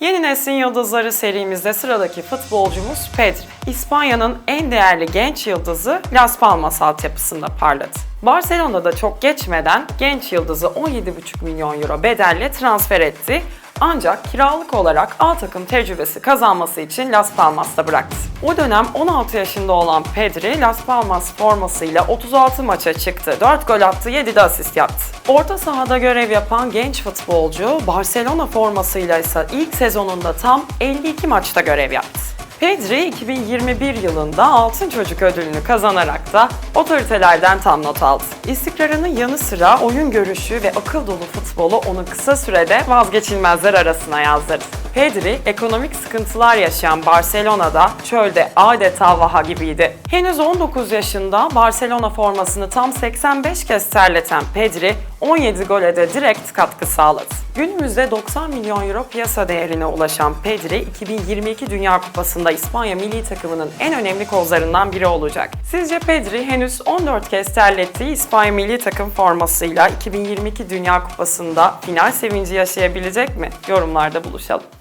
Yeni Neslin Yıldızları serimizde sıradaki futbolcumuz Pedri. İspanya'nın en değerli genç yıldızı Las Palmas altyapısında parladı. Barcelona'da çok geçmeden genç yıldızı 17,5 milyon euro bedelle transfer etti. Ancak kiralık olarak A takım tecrübesi kazanması için Las Palmas'ta bıraktı. O dönem 16 yaşında olan Pedri, Las Palmas formasıyla 36 maça çıktı. 4 gol attı, 7 de asist yaptı. Orta sahada görev yapan genç futbolcu, Barcelona formasıyla ise ilk sezonunda tam 52 maçta görev yaptı. Pedri 2021 yılında Altın Çocuk ödülünü kazanarak da otoritelerden tam not aldı. İstikrarının yanı sıra oyun görüşü ve akıl dolu futbolu onu kısa sürede vazgeçilmezler arasına yazdırdı. Pedri, ekonomik sıkıntılar yaşayan Barcelona'da çölde adeta vaha gibiydi. Henüz 19 yaşında Barcelona formasını tam 85 kez terleten Pedri, 17 gole de direkt katkı sağladı. Günümüzde 90 milyon euro piyasa değerine ulaşan Pedri, 2022 Dünya Kupası'nda İspanya milli takımının en önemli kozlarından biri olacak. Sizce Pedri henüz 14 kez terlettiği İspanya milli takım formasıyla 2022 Dünya Kupası'nda final sevinci yaşayabilecek mi? Yorumlarda buluşalım.